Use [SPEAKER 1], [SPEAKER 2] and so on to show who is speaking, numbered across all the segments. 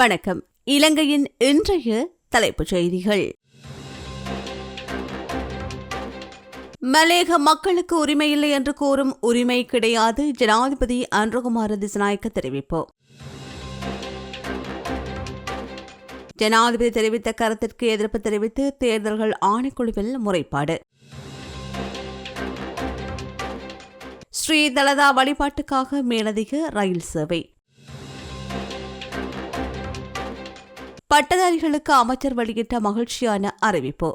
[SPEAKER 1] வணக்கம். இலங்கையின் இன்றைய தலைப்புச் செய்திகள். மலேக மக்களுக்கு உரிமை இல்லை என்று கூறும் உரிமை கிடையாது ஜனாதிபதி அன்றகுமார திசநாயக்க தெரிவிப்பு. ஜனாதிபதி தெரிவித்த கருத்திற்கு எதிர்ப்பு தெரிவித்து தேர்தல்கள் ஆணைக்குழுவில் முறைப்பாடு. ஸ்ரீதலதா வழிபாட்டுக்காக மேலதிக ரயில் சேவை. பட்டதாரிகளுக்கு அமைச்சர் வெளியிட்ட மகிழ்ச்சியான அறிவிப்பு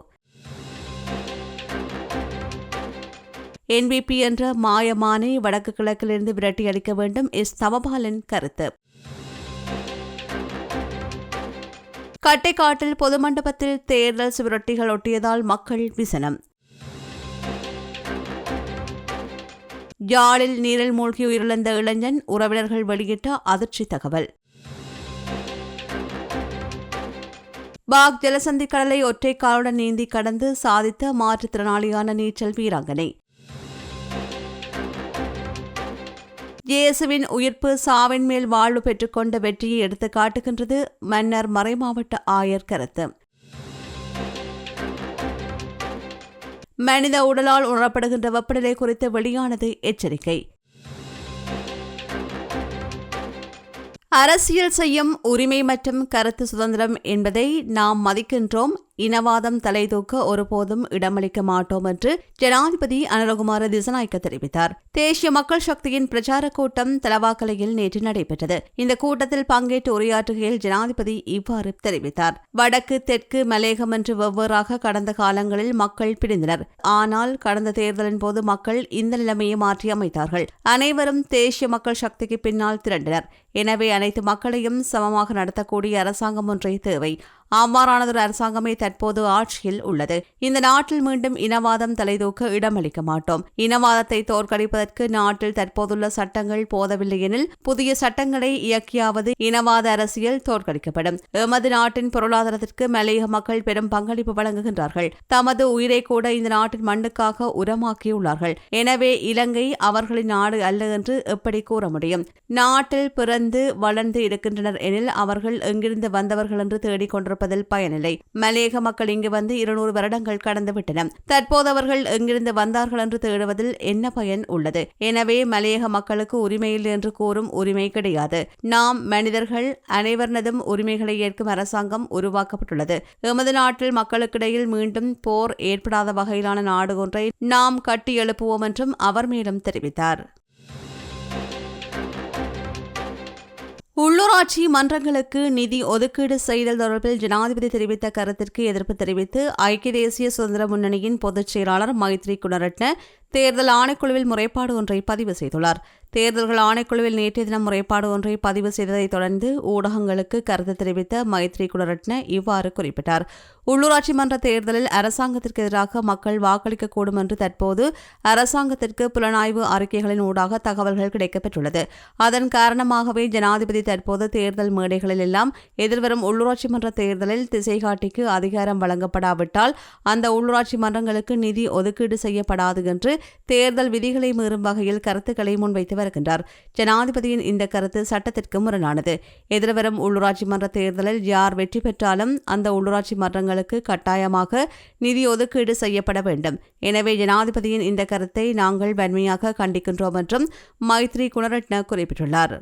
[SPEAKER 1] என்பிபி என்ற மாயமானை வடக்கு கிழக்கிலிருந்து விரட்டியடிக்க வேண்டும் எஸ் தவபாலன் கருத்து கட்டைக்காட்டில் பொது மண்டபத்தில் தேர்தல் சுவரொட்டிகள் ஒட்டியதால் மக்கள் விசனம் யாழில் நீரில் மூழ்கி உயிரிழந்த இளைஞன் உறவினர்கள் வெளியிட்ட அதிர்ச்சி தகவல் பாக் ஜலசந்தி கடலை ஒற்றை காலுடன் நீந்தி கடந்து சாதித்த மாற்றுத்திறனாளியான நீச்சல் வீராங்கனை. இயேசுவின் உயிர்ப்பு சாவின் மேல் வாழ்வு பெற்றுக்கொண்ட வெற்றியை எடுத்து காட்டுகின்றது மன்னர் மறைமாவட்ட ஆயர் கருத்து. மனித உடலால் உணரப்படுகின்ற வெப்பநிலை குறித்து வெளியானது எச்சரிக்கை. அரசியல் செய்யும் உரிமை மற்றும் கருத்து சுதந்திரம் என்பதை நாம் மதிக்கின்றோம். இனவாதம் தலைதூக்க ஒருபோதும் இடமளிக்க மாட்டோம் என்று ஜனாதிபதி அனலகுமார திசநாயக்க தெரிவித்தார். தேசிய மக்கள் சக்தியின் பிரச்சார கூட்டம் தலவாக்கலையில் நேற்று நடைபெற்றது. இந்த கூட்டத்தில் பங்கேற்று உரையாற்றுகையில் ஜனாதிபதி இவ்வாறு தெரிவித்தார். வடக்கு தெற்கு மலேகம் என்று வெவ்வேறாக கடந்த காலங்களில் மக்கள் பிரிந்தனர். ஆனால் கடந்த தேர்தலின் போது மக்கள் இந்த நிலைமையை மாற்றி அமைத்தார்கள். அனைவரும் தேசிய மக்கள் சக்திக்கு பின்னால் திரண்டனர். எனவே அனைத்து மக்களையும் சமமாக நடத்தக்கூடிய அரசாங்கம் ஒன்றே தேவை. அவ்வாறானதொரு அரசாங்கமே தற்போது ஆட்சியில் உள்ளது. இந்த நாட்டில் மீண்டும் இனவாதம் தலைதூக்க இடமளிக்க மாட்டோம். இனவாதத்தை தோற்கடிப்பதற்கு நாட்டில் தற்போதுள்ள சட்டங்கள் போதவில்லை எனில் புதிய சட்டங்களை இயக்கியாவது இனவாத அரசியல் தோற்கடிக்கப்படும். எமது நாட்டின் பொருளாதாரத்திற்கு மலையக மக்கள் பெரும் பங்களிப்பு வழங்குகின்றார்கள். தமது உயிரை கூட இந்த நாட்டின் மண்ணுக்காக உரமாக்கியுள்ளார்கள். எனவே இலங்கை அவர்களின் நாடு அல்ல என்று எப்படி கூற முடியும்? நாட்டில் பிறந்து வளர்ந்து இருக்கின்றனர் எனில் அவர்கள் எங்கிருந்து வந்தவர்கள் என்று தேடிக் கொண்டிருப்பதில் பயனில்லை. மலையக மக்கள் இங்கு வந்து இருநூறு வருடங்கள் கடந்துவிட்டன. தற்போது அவர்கள் எங்கிருந்து வந்தார்கள் என்று தேடுவதில் என்ன பயன் உள்ளது? எனவே மலையக மக்களுக்கு உரிமையில் என்று கூறும் உரிமை கிடையாது. நாம் மனிதர்கள் அனைவரினதும் உரிமைகளை ஏற்கும் அரசாங்கம் உருவாக்கப்பட்டுள்ளது. எமது நாட்டில் மக்களுக்கிடையில் மீண்டும் போர் ஏற்படாத வகையிலான நாடு ஒன்றை நாம் கட்டி எழுப்புவோம் என்றும் அவர் மேலும் தெரிவித்தார். உள்ளூராட்சி மன்றங்களுக்கு நிதி ஒதுக்கீடு செய்தல் தொடர்பில் ஜனாதிபதி தெரிவித்த கருத்திற்கு எதிர்ப்பு தெரிவித்து ஐக்கிய தேசிய சுதந்திர முன்னணியின் பொதுச் செயலாளர் மைத்ரி குணரட்ன தேர்தல் ஆணைக்குழுவில் முறைப்பாடு ஒன்றை பதிவு செய்துள்ளார். தேர்தல்கள் ஆணைக்குழுவில் நேற்றைய தினம் முறைப்பாடு ஒன்றை பதிவு செய்ததைத் தொடர்ந்து ஊடகங்களுக்கு கருத்து தெரிவித்த மைத்ரி குணரட்ன இவ்வாறு குறிப்பிட்டார். உள்ளூராட்சி மன்ற தேர்தலில் அரசாங்கத்திற்கு எதிராக மக்கள் வாக்களிக்கக்கூடும் என்று தற்போது அரசாங்கத்திற்கு புலனாய்வு அறிக்கைகளின் ஊடாக தகவல்கள் கிடைக்கப்பெற்றுள்ளது. அதன் காரணமாகவே ஜனாதிபதி தற்போது தேர்தல் மேடைகளில் எல்லாம் எதிர்வரும் உள்ளூராட்சி மன்ற தேர்தலில் திசைகாட்டிக்கு அதிகாரம் வழங்கப்படாவிட்டால் அந்த உள்ளூராட்சி மன்றங்களுக்கு நிதி ஒதுக்கீடு செய்யப்படாது என்று தேர்தல் விதிகளை மீறும் வகையில் கருத்துக்களை முன்வைத்து வருகின்றார். ஜனாதிபதியின் இந்த கருத்து சட்டத்திற்கு முரணானது. எதிர்வரும் உள்ளூராட்சி மன்ற தேர்தலில் யார் வெற்றி பெற்றாலும் அந்த உள்ளூராட்சி மன்றங்களுக்கு கட்டாயமாக நிதி ஒதுக்கீடு செய்யப்பட வேண்டும். எனவே ஜனாதிபதியின் இந்த கருத்தை நாங்கள் வன்மையாக கண்டிக்கின்றோம் என்றும் மைத்ரி குணரட்ன குறிப்பிட்டுள்ளார்.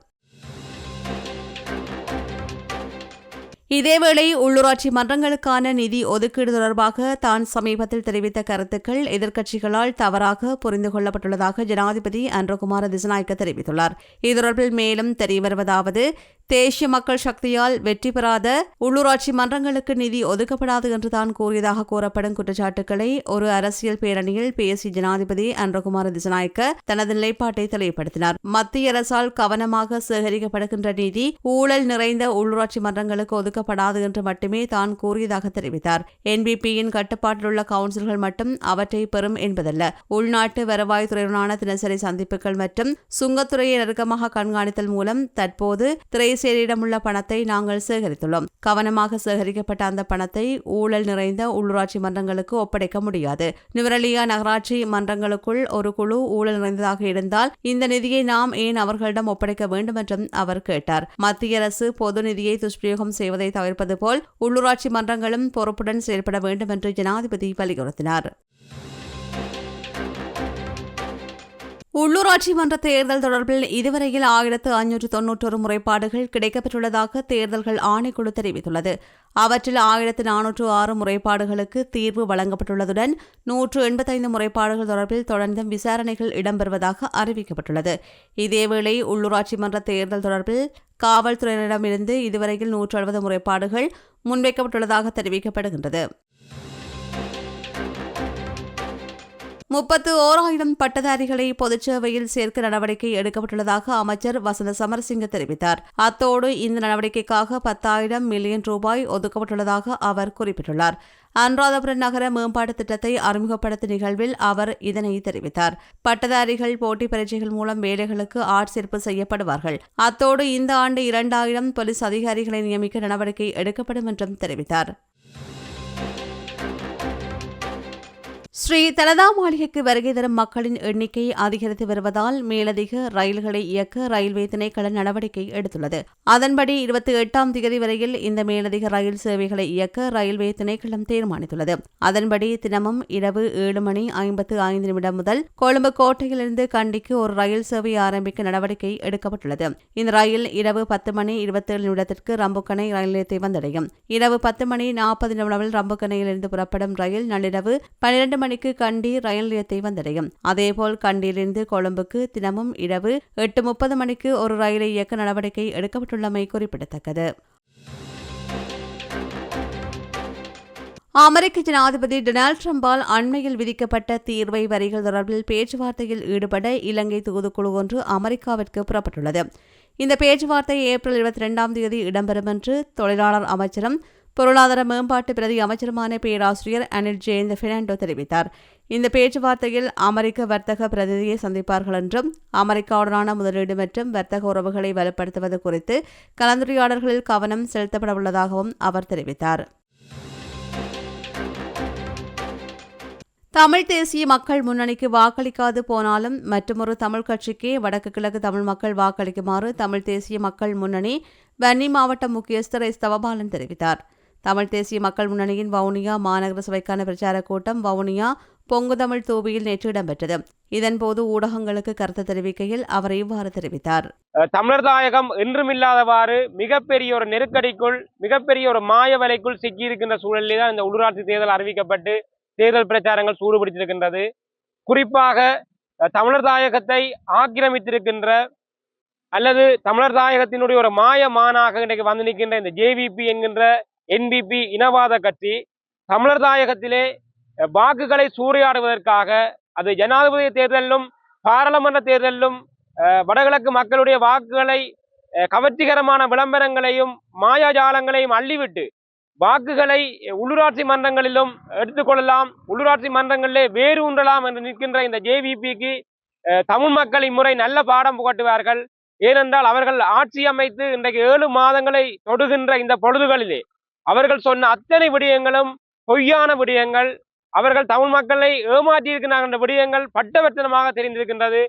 [SPEAKER 1] இதேவேளை உள்ளூராட்சி மன்றங்களுக்கான நிதி ஒதுக்கீடு தொடர்பாக தான் சமீபத்தில் தெரிவித்த கருத்துக்கள் எதிர்க்கட்சிகளால் தவறாக புரிந்து கொள்ளப்பட்டுள்ளதாக ஜனாதிபதி அன்றகுமார திசநாயக்க தெரிவித்துள்ளார். இது தொடர்பில் மேலும் தெரியவருவதாவது தேசிய மக்கள் சக்தியால் வெற்றி பெறாத உள்ளூராட்சி மன்றங்களுக்கு நிதி ஒதுக்கப்படாது என்று தான் கூறியதாக கூறப்படும் குற்றச்சாட்டுக்களை ஒரு அரசியல் பேரணியில் பேசிய ஜனாதிபதி அன்றகுமார திசநாயக்க தனது நிலைப்பாட்டை தெளிவுபடுத்தினார். மத்திய அரசால் கவனமாக சேகரிக்கப்படுகின்ற நிதி ஊழல் நிறைந்த உள்ளூராட்சி மன்றங்களுக்கு கொடுக்கப்படாது என்று மட்டுமே தான் கூறியதாக தெரிவித்தார். என்பிபியின் கட்டுப்பாட்டில் உள்ள கவுன்சில்கள் மட்டும் அவற்றை பெறும் என்பதல்ல. உள்நாட்டு வருவாய்த்துறையுடனான தினசரி சந்திப்புகள் மற்றும் சுங்கத்துறையை நெருக்கமாக கண்காணித்தல் மூலம் தற்போது திரைசேரியிடம் உள்ள பணத்தை நாங்கள் சேகரித்துள்ளோம். கவனமாக சேகரிக்கப்பட்ட அந்த பணத்தை ஊழல் நிறைந்த உள்ளூராட்சி மன்றங்களுக்கு ஒப்படைக்க முடியாது. நுவரலியா நகராட்சி மன்றங்களுக்குள் ஒரு குழு ஊழல் நிறைந்ததாக இருந்தால் இந்த நிதியை நாம் ஏன் அவர்களிடம் ஒப்படைக்க வேண்டும் என்றும் அவர் கேட்டார். மத்திய அரசு பொது நிதியை துஷ்பிரயோகம் செய்வதை தவிர்ப்பது போல் உள்ளூராட்சி மன்றங்களும் பொறுப்புடன் செயல்பட வேண்டும் என்று ஜனாதிபதி வலியுறுத்தினார். உள்ளூராட்சி மன்ற தேர்தல் தொடர்பில் இதுவரையில் ஆயிரத்து ஐநூற்று தொன்னூற்றொரு முறைப்பாடுகள் கிடைக்கப்பெற்றுள்ளதாக தேர்தல்கள் ஆணைக்குழு தெரிவித்துள்ளது. அவற்றில் ஆயிரத்து நானூற்று ஆறு முறைப்பாடுகளுக்கு தீர்வு வழங்கப்பட்டுள்ளதுடன் நூற்று எண்பத்தைந்து முறைப்பாடுகள் தொடர்பில் தொடர்ந்தும் விசாரணைகள் இடம்பெறுவதாக அறிவிக்கப்பட்டுள்ளது. இதேவேளை உள்ளூராட்சி மன்ற தேர்தல் தொடர்பில் காவல்துறையினரிடமிருந்து இதுவரையில் நூற்று அறுபது முறைப்பாடுகள் முன்வைக்கப்பட்டுள்ளதாக தெரிவிக்கப்படுகின்றது. முப்பத்து ஓராயிரம் பட்டதாரிகளை பொதுச்சேவையில் சேர்க்க நடவடிக்கை எடுக்கப்பட்டுள்ளதாக அமைச்சர் வசந்த சமரசிங்க தெரிவித்தார். அத்தோடு இந்த நடவடிக்கைக்காக பத்தாயிரம் மில்லியன் ரூபாய் ஒதுக்கப்பட்டுள்ளதாக அவர் குறிப்பிட்டுள்ளார். அனுராதபுரம் நகர மேம்பாட்டு திட்டத்தை அறிமுகப்படுத்தும் நிகழ்வில் அவர் இதனை தெரிவித்தார். பட்டதாரிகள் போட்டி பரீட்சைகள் மூலம் வேலைகளுக்கு ஆட்சேர்ப்பு செய்யப்படுவார்கள். அத்தோடு இந்த ஆண்டு இரண்டாயிரம் போலீஸ் அதிகாரிகளை நியமிக்க நடவடிக்கை எடுக்கப்படும் என்றும் தெரிவித்தார். ஸ்ரீ தலதா மாளிகைக்கு வருகை தரும் மக்களின் எண்ணிக்கை அதிகரித்து வருவதால் மேலதிக ரயில்களை இயக்க ரயில்வே திணைக்கள நடவடிக்கை எடுத்துள்ளது. அதன்படி இருபத்தி எட்டாம் தேதி வரையில் இந்த மேலதிக ரயில் சேவைகளை இயக்க ரயில்வே திணைக்களம் தீர்மானித்துள்ளது. அதன்படி தினமும் இரவு ஏழு மணி ஐம்பத்து ஐந்து நிமிடம் முதல் கொழும்பு கோட்டையிலிருந்து கண்டிக்கு ஒரு ரயில் சேவை ஆரம்பிக்க நடவடிக்கை எடுக்கப்பட்டுள்ளது. இந்த ரயில் இரவு பத்து மணி இருபத்தேழு நிமிடத்திற்கு ரம்புக்கணை ரயில் நிலையத்தை வந்தடையும். இரவு பத்து மணி நாற்பது நிமிடத்தில் ரம்புக்கனையிலிருந்து புறப்படும் ரயில் நள்ளிரவு பனிரெண்டு மணிக்கு கண்டி ரயில் நிலையத்தை வந்தடையும். அதேபோல் கண்டியிலிருந்து கொழும்புக்கு தினமும் இரவு எட்டு முப்பது மணிக்கு ஒரு ரயிலை இயக்க நடவடிக்கை எடுக்கப்பட்டுள்ளமை குறிப்பிடத்தக்கது. அமெரிக்க ஜனாதிபதி டொனால்டு டிரம்பால் அண்மையில் விதிக்கப்பட்ட தீர்வை வரிகள் தொடர்பில் பேச்சுவார்த்தையில் ஈடுபட இலங்கை தூதுக்குழு ஒன்று அமெரிக்காவிற்கு புறப்பட்டுள்ளது. இந்த பேச்சுவார்த்தை ஏப்ரல் இருபத்தி இரண்டாம் தேதி இடம்பெறும் என்று தொழிலாளர் அமைச்சரும் பொருளாதார மேம்பாட்டு பிரதி அமைச்சருமான பேராசிரியர் அனில் ஜெயந்த் பெர்னாண்டோ தெரிவித்தார். இந்த பேச்சுவார்த்தையில் அமெரிக்க வர்த்தக பிரதிநிதியை சந்திப்பார்கள் என்றும் அமெரிக்காவுடனான முதலீடு மற்றும் வர்த்தக உறவுகளை வலுப்படுத்துவது குறித்து கலந்துரையாடல்களில் கவனம் செலுத்தப்பட உள்ளதாகவும் அவர் தெரிவித்தார். தமிழ் தேசிய மக்கள் முன்னணிக்கு வாக்களிக்காது போனாலும் மற்றொரு தமிழ் கட்சிக்கே வடக்கு கிழக்கு தமிழ் மக்கள் வாக்களிக்குமாறு தமிழ் தேசிய மக்கள் முன்னணி வன்னி மாவட்ட முக்கியஸ்தர் எஸ் தவபாலன் தெரிவித்தார். தமிழ் தேசிய மக்கள் முன்னணியின் வவுனியா மாநகர சபைக்கான பிரச்சார கூட்டம் வவுனியா பொங்கு தமிழ் தூவியில் நேற்று இடம்பெற்றது. இதன்போது ஊடகங்களுக்கு கருத்து தெரிவிக்கையில் அவர் இவ்வாறு தெரிவித்தார்.
[SPEAKER 2] தமிழர் தாயகம் என்றுமில்லாதவாறு மிகப்பெரிய ஒரு நெருக்கடிக்குள் மிகப்பெரிய ஒரு மாய வலைக்குள் சிக்கியிருக்கின்ற சூழலில் தான் இந்த உள்ளூராட்சி தேர்தல் அறிவிக்கப்பட்டு தேர்தல் பிரச்சாரங்கள் சூடுபிடித்திருக்கின்றது. குறிப்பாக தமிழர் தாயகத்தை ஆக்கிரமித்திருக்கின்ற அல்லது தமிழர் தாயகத்தினுடைய ஒரு மாய மானாக இன்றைக்கு வந்து நிற்கின்ற இந்த ஜேவிபி என்கின்ற என்பிபி இனவாத கட்சி தமிழர் தாயகத்திலே வாக்குகளை சூறையாடுவதற்காக அது ஜனாதிபதி தேர்தலிலும் பாராளுமன்ற தேர்தலிலும் வடகிழக்கு மக்களுடைய வாக்குகளை கவர்ச்சிகரமான விளம்பரங்களையும் மாயாஜாலங்களையும் அள்ளிவிட்டு வாக்குகளை உள்ளூராட்சி மன்றங்களிலும் எடுத்துக்கொள்ளலாம் உள்ளூராட்சி மன்றங்களிலே வேறு உண்டலாம் என்று நிற்கின்ற இந்த ஜேவிபிக்கு தமிழ் மக்கள் இம்முறை நல்ல பாடம் புகட்டுவார்கள். ஏனென்றால் அவர்கள் ஆட்சி அமைத்து இன்றைக்கு ஏழு மாதங்களை தொடுகின்ற இந்த பொழுதுகளிலே அவர்கள் சொன்ன அத்தனை விடயங்களும் பொய்யான விடயங்கள். அவர்கள் தமிழ் மக்களை ஏமாற்றியிருக்கிறார்கள் விடயங்கள் பட்டவர்த்தனமாக தெரிந்திருக்கின்றது.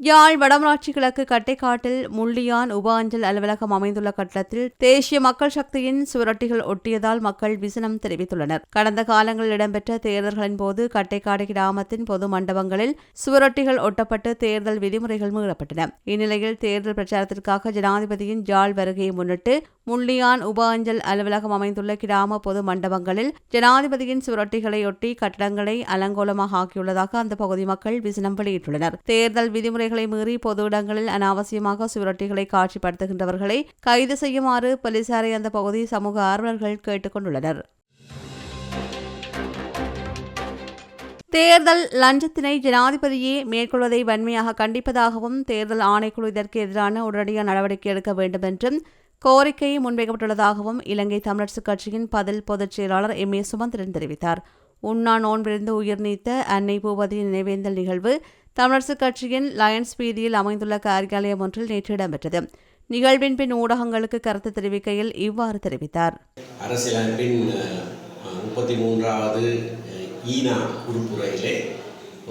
[SPEAKER 1] யாழ் வடமராட்சி கிழக்கு கட்டைக்காட்டில் முள்ளியான் உப அஞ்சல் அலுவலகம் அமைந்துள்ள கட்டத்தில் தேசிய மக்கள் சக்தியின் சுவரொட்டிகள் ஒட்டியதால் மக்கள் விசனம் தெரிவித்துள்ளனர். கடந்த காலங்களில் இடம்பெற்ற தேர்தல்களின் போது கட்டைக்காடு கிராமத்தின் பொது மண்டபங்களில் சுவரொட்டிகள் ஒட்டப்பட்டு தேர்தல் விதிமுறைகள் மீறப்பட்டன. இந்நிலையில் தேர்தல் பிரச்சாரத்திற்காக ஜனாதிபதியின் ஜாழ் வருகையை முன்னிட்டு முள்ளியான் உப அஞ்சல் அலுவலகம் அமைந்துள்ள கிராம பொது மண்டபங்களில் ஜனாதிபதியின் சுவரொட்டிகளையொட்டி கட்டடங்களை அலங்கோலமாக ஆக்கியுள்ளதாக அந்த பகுதி மக்கள் விசனம் வெளியிட்டுள்ளனர். தேர்தல் விதிமுறை விதிமுறைகளை மீறி பொது இடங்களில் அனாவசியமாக சுவரொட்டிகளை காட்சிப்படுத்துகின்றவர்களை கைது செய்யுமாறு போலீசாரை அந்த பகுதி சமூக ஆர்வலர்கள் கேட்டுக் கொண்டுள்ளனர் தேர்தல் லஞ்சத்தினை ஜனாதிபதியே மேற்கொள்வதை வன்மையாக கண்டிப்பதாகவும் தேர்தல் ஆணைக்குழு இதற்கு எதிரான உடனடியாக நடவடிக்கை எடுக்க வேண்டும் என்றும் கோரிக்கை முன்வைக்கப்பட்டுள்ளதாகவும் இலங்கை தமிழரசுக் கட்சியின் பதில் பொதுச் செயலாளர் எம் ஏ சுமந்திரன் தெரிவித்தார். உண்ணா நோன்பிருந்து உயிர் நீத்த அன்னை பூபதியின் நினைவேந்தல் நிகழ்வு தமிழரசுக் கட்சியின் லயன்ஸ் வீதியில் அமைந்துள்ள காரியாலயம் ஒன்றில் நேற்று இடம்பெற்றது. நிகழ்வின் பின் ஊடகங்களுக்கு கருத்து தெரிவிக்கையில் இவ்வாறு தெரிவித்தார்.
[SPEAKER 3] அரசியலமைப்பின் முப்பத்தி மூன்றாவது ஈனா உறுப்புரையிலே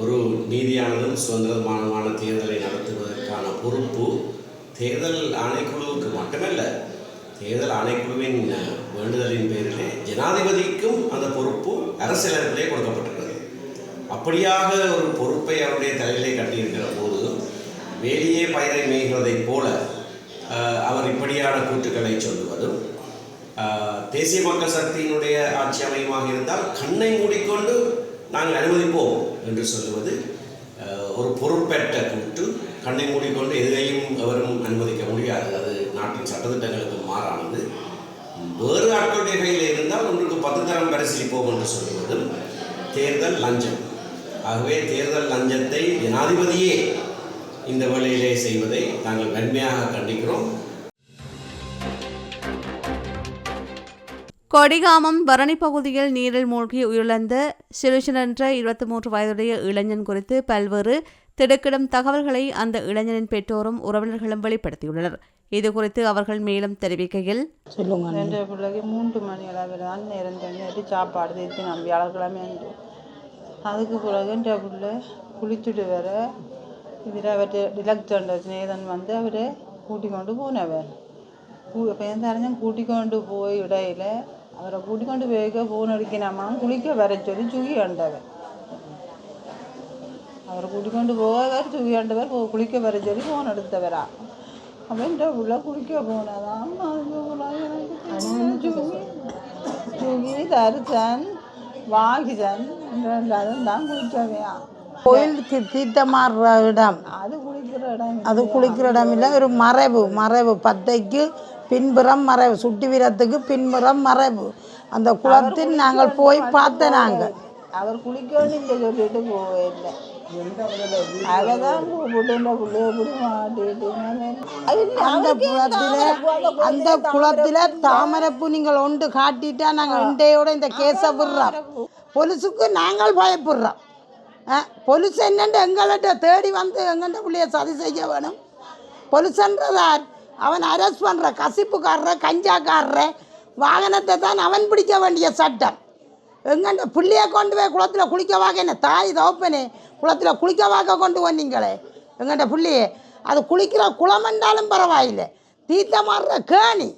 [SPEAKER 3] ஒரு நீதியானதும் சுதந்திரமானமான தேர்தலை நடத்துவதற்கான பொறுப்பு தேர்தல் ஆணைக்குழுவுக்கு மட்டுமல்ல தேர்தல் ஆணைக்குழுவின் வேண்டுதலின் பேரிலே ஜனாதிபதிக்கும் அந்த பொறுப்பு அரசியலமைப்பிலே கொடுக்கப்பட்டது. அப்படியாக ஒரு பொறுப்பை அவருடைய தலையிலே கட்டியிருக்கிற போது வேலியே பயிரை மேய்கிறதைப் போல அவர் இப்படியான கூற்றுக்களை சொல்லுவதும் தேசிய மக்கள் சக்தியினுடைய ஆட்சி அமையமாக இருந்தால் கண்ணை மூடிக்கொண்டு நாங்கள் அனுமதிப்போம் என்று சொல்லுவது ஒரு பொறுப்பேற்ற கூட்டு கண்ணை மூடிக்கொண்டு எதையும் எவரும் அனுமதிக்க முடியாது. அது நாட்டின் சட்டத்திட்டங்களுக்கு மாறானது. வேறு ஆட்களுடைய கையில் இருந்தால் ஒன்றுக்கு பத்து தரம் பரிசீலிப்போம் என்று சொல்லுவதும் தேர்தல் லஞ்சம். ஆகவே தேர்தல் லஞ்சத்தை ஜனாதிபதியே இந்த வேளையிலே செய்வதை நாங்கள் வன்மையாக கண்டிக்கிறோம்.
[SPEAKER 1] கொடிகாமம் பரணி பகுதியில் நீரில் மூழ்கி உயிரிழந்த என்ற இருபத்தி மூன்று வயதுடைய இளைஞன் குறித்து பல்வேறு திடுக்கிடும் தகவல்களை அந்த இளைஞனின் பெற்றோரும் உறவினர்களும் வெளிப்படுத்தியுள்ளனர். இதுகுறித்து அவர்கள் மேலும் தெரிவிக்கையில்
[SPEAKER 4] சொல்லுங்க அண்ணி.
[SPEAKER 5] ரெண்டு பிள்ளைக்கு மூன்று மணி அளவில் தான் நேரம் தண்ணிட்டு சாப்பாடு நான் வியாழக்கிழமை உண்டு அதுக்கு பிறகு என்ற பிள்ளை குளிச்சுட்டு வர இதில் அவர்கிட்ட டிலக்டண்ட ஸ்நேதன் வந்து அவரை கூட்டி கொண்டு போனவர். பேந்தறிஞன் கூட்டி கொண்டு போய் இடையில அவரை கூட்டி கொண்டு போய்க்க போன் அடிக்கணாமா குளிக்க வர சொல்லி சுகி ஆண்டவர். அவரை கூட்டி கொண்டு போவார் சுகி ஆண்டவர் குளிக்க வர சொல்லி போன் எடுத்தவரா. அவன் உள்ள குளிக்க போனதான் சுகி தரிசன் ரெண்டாவது தான் குளிக்கவையா
[SPEAKER 4] கோயில் தீர்த்தமாடுற இடம்.
[SPEAKER 5] அது குளிக்கிற இடம்
[SPEAKER 4] அது குளிக்கிற இடம் இல்லை. ஒரு மறைவு மறைவு. பத்தைக்கு பின்புறம் மறைவு. சுட்டி வீரத்துக்கு பின்புறம் மறைவு. அந்த குளத்தில் நாங்கள் போய் பார்த்த நாங்கள்
[SPEAKER 5] அவர் குளிக்கணும் இங்கே சொல்லிட்டு போவே இல்லை அதை தான் கூப்பிட்டு இந்த பிள்ளைய இப்படி மாட்டிட்டு
[SPEAKER 4] அந்த குளத்தில் தாமரைப்பூ நீங்கள் ஒன்று காட்டிட்டா நாங்கள் இண்டையோட இந்த கேஸை விடுறோம். பொலிசுக்கு நாங்கள் பயப்படுறோம். பொலிஸ் என்னண்டு எங்கள்கிட்ட தேடி வந்து எங்கள்கிட்ட பிள்ளைய சதி செய்ய வேணும்? பொலிசன்றதார் அவன் அரெஸ்ட் பண்ணுற கசிப்புக்காரர கஞ்சாக்காரர வாகனத்தை தான் அவன் பிடிக்க வேண்டிய சட்டம். எங்கண்ட பிள்ளையை கொண்டு போய் குளத்தில் குளிக்க வாக்க என்ன? தாய் தவப்பனே குளத்தில் குளிக்க வாக்க கொண்டு வந்தீங்களே. எங்கண்ட பிள்ளையே அது குளிக்கிற குளம் என்றாலும் பரவாயில்லை. தீர்த்தமாடுற கேணி.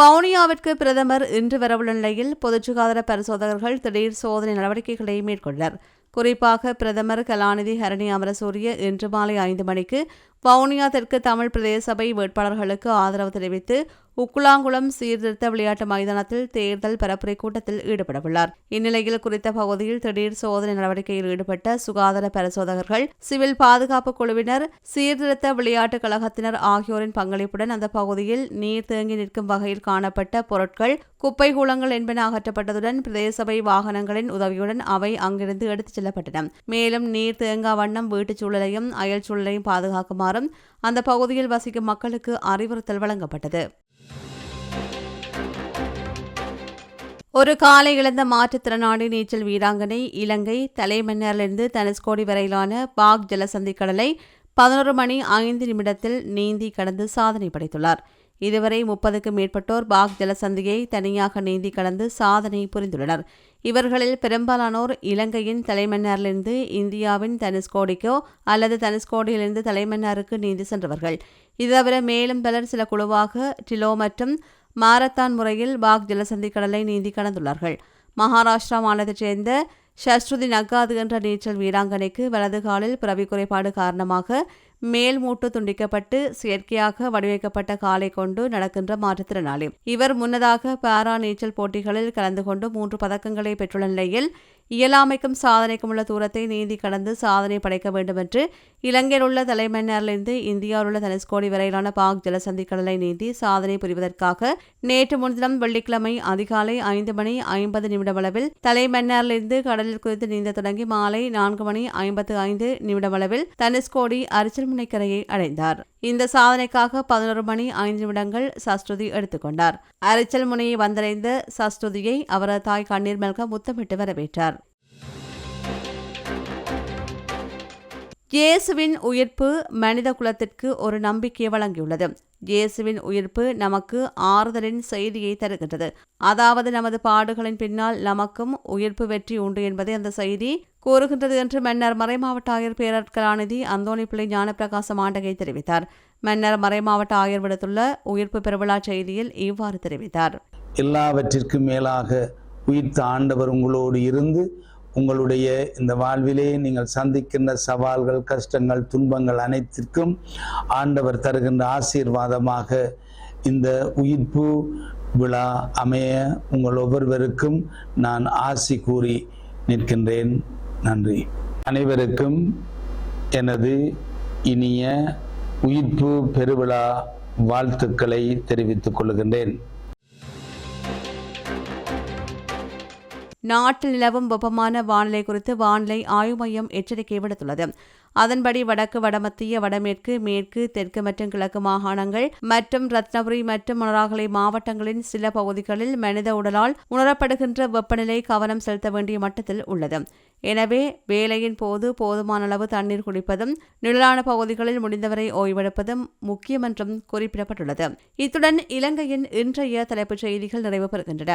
[SPEAKER 1] வவுனியாவிற்கு பிரதமர் இன்று வரவுள்ள நிலையில் பொது சுகாதார பரிசோதகர்கள் திடீர் சோதனை நடவடிக்கைகளை மேற்கொண்டனர். குறிப்பாக பிரதமர் கலாநிதி ஹரணி அமரசூரிய இன்று மாலை ஐந்து மணிக்கு வவுனியா தெற்கு தமிழ் பிரதேச சபை வேட்பாளர்களுக்கு ஆதரவு தெரிவித்து உக்குளாங்குளம் சீர்திருத்த விளையாட்டு மைதானத்தில் தேர்தல் பரப்புரை கூட்டத்தில் ஈடுபடவுள்ளார். இந்நிலையில் குறித்த பகுதியில் திடீர் சோதனை நடவடிக்கையில் ஈடுபட்ட சுகாதார பரிசோதகர்கள் சிவில் பாதுகாப்பு குழுவினர் சீர்திருத்த விளையாட்டு கழகத்தினர் ஆகியோரின் பங்களிப்புடன் அந்த பகுதியில் நீர் தேங்கி நிற்கும் வகையில் காணப்பட்ட பொருட்கள் குப்பை கூலங்கள் என்பன அகற்றப்பட்டதுடன் பிரதேச சபை வாகனங்களின் உதவியுடன் அவை அங்கிருந்து எடுத்துச் செல்லப்பட்டன. மேலும் நீர் தேங்கா வண்ணம் வீட்டுச் சூழலையும் அயல் சூழலையும் பாதுகாக்குமாறும் அந்த பகுதியில் வசிக்கும் மக்களுக்கு அறிவுறுத்தல் வழங்கப்பட்டது. ஒரு காலை இழந்த மாற்றுத்திறனாளி நீச்சல் வீராங்கனை இலங்கை தலைமன்னாரிலிருந்து தனுஷ்கோடி வரையிலான பாக் ஜலசந்தி கடலை பதினோரு மணி ஐந்து நிமிடத்தில் நீந்தி கடந்து சாதனை படைத்துள்ளார். இதுவரை முப்பதுக்கும் மேற்பட்டோர் பாக் ஜலசந்தியை தனியாக நீந்தி கடந்து சாதனை புரிந்துள்ளனர். இவர்களில் பெரும்பாலானோர் இலங்கையின் தலைமன்னாரிலிருந்து இந்தியாவின் தனுஷ்கோடிக்கோ அல்லது தனுஷ்கோடியிலிருந்து தலைமன்னாருக்கு நீந்தி சென்றவர்கள். இது தவிர மேலும் பலர் சில குழுவாக டிலோ மற்றும் மாரத்தான் முறையில் பாக் ஜலசந்தி கடலை நீந்தி கடந்துள்ளார்கள். மகாராஷ்டிரா மாநிலத்தைச் சேர்ந்த ஷஸ்ருதி நக்காது என்ற நீச்சல் வீராங்கனைக்கு வலது காலில் பிறவி குறைபாடு காரணமாக மேல் மூட்டு துண்டிக்கப்பட்டு செயற்கையாக வடிவமைக்கப்பட்ட காலை கொண்டு நடக்கின்ற மாற்றுத்திறனாளி. இவர் முன்னதாக பாரா நீச்சல் போட்டிகளில் கலந்து கொண்டு மூன்று பதக்கங்களை பெற்றுள்ள நிலையில் இயலாமைக்கும் சாதனைக்கும் உள்ள தூரத்தை நீந்தி கடந்து சாதனை படைக்க வேண்டும் என்று இலங்கையில் உள்ள தலைமன்னாரிலிருந்து இந்தியாவில் உள்ள தனுஷ்கோடி வரையிலான பாக் ஜலசந்தி கடலை நீந்தி சாதனை புரிவதற்காக நேற்று முன்தினம் வெள்ளிக்கிழமை அதிகாலை ஐந்து மணி ஐம்பது நிமிடம் அளவில் தலைமன்னாரிலிருந்து கடலில் குதித்து நீந்த தொடங்கி மாலை நான்கு மணி ஐம்பத்து ஐந்து நிமிடம் அளவில் தனுஷ்கோடி அரிச்சல்முனை கரையை அடைந்தார். இந்த சாதனைக்காக பதினோரு மணி ஐந்து நிமிடங்கள் சஸ்ருதி எடுத்துக்கொண்டார். அரிச்சல் முனையை வந்தடைந்த சஸ்ருதியை அவரது தாய் கண்ணீர் மல்க முத்தமிட்டு வரவேற்றார். இயேசுவின் உயிர்ப்பு மனித குலத்திற்கு ஒரு நம்பிக்கையை வழங்கியுள்ளது. இயேசுவின் உயிர்ப்பு நமக்கு ஆறுதலின் செய்தியை தருகின்றது. அதாவது நமது பாடுகளின் பின்னால் நமக்கும் உயிர்ப்பு வெற்றி உண்டு என்பதை அந்த செய்தி கூறுகின்றது என்று மன்னர் மறைமாவட்ட ஆயர் பேரர் கலாநிதி அந்தோணி பிள்ளை ஞானப்பிரகாசம் ஆண்டகை தெரிவித்தார். மன்னர் மறைமாவட்ட ஆயர் விடுத்துள்ள உயிர்ப்பு பெருவிழா செய்தியில் இவ்வாறு தெரிவித்தார்.
[SPEAKER 6] எல்லாவற்றிற்கும் மேலாக உயிர்த்த ஆண்டவர் உங்களோடு இருந்து உங்களுடைய இந்த வாழ்விலே நீங்கள் சந்திக்கின்ற சவால்கள் கஷ்டங்கள் துன்பங்கள் அனைத்திற்கும் ஆண்டவர் தருகின்ற ஆசீர்வாதமாக இந்த உயிர்ப்பு விழா அமைய உங்கள் ஒவ்வொருவருக்கும் நான் ஆசி கூறி நிற்கின்றேன். நன்றி. அனைவருக்கும் எனது இனிய உயிர்ப்பு பெருவிழா வாழ்த்துக்களை தெரிவித்துக் கொள்கின்றேன்.
[SPEAKER 1] நாட்டில் நிலவும் வெப்பமான வானிலை குறித்து வானிலை ஆய்வு மையம் எச்சரிக்கை விடுத்துள்ளது. அதன்படி வடக்கு வடமத்திய வடமேற்கு மேற்கு தெற்கு மற்றும் கிழக்கு மாகாணங்கள் மற்றும் ரத்னபுரி மற்றும் மணராகலை மாவட்டங்களின் சில பகுதிகளில் மனித உடலால் உணரப்படுகின்ற வெப்பநிலை கவனம் செலுத்த வேண்டிய மட்டத்தில் உள்ளது. எனவே வேலையின் போது போதுமான அளவு தண்ணீர் குடிப்பதும் நிழலான பகுதிகளில் முடிந்தவரை ஓய்வெடுப்பதும் முக்கியம் என்றும் குறிப்பிடப்பட்டுள்ளது. இத்துடன் இலங்கையின் இன்றைய தலைப்புச் செய்திகள் நிறைவு பெறுகின்றன.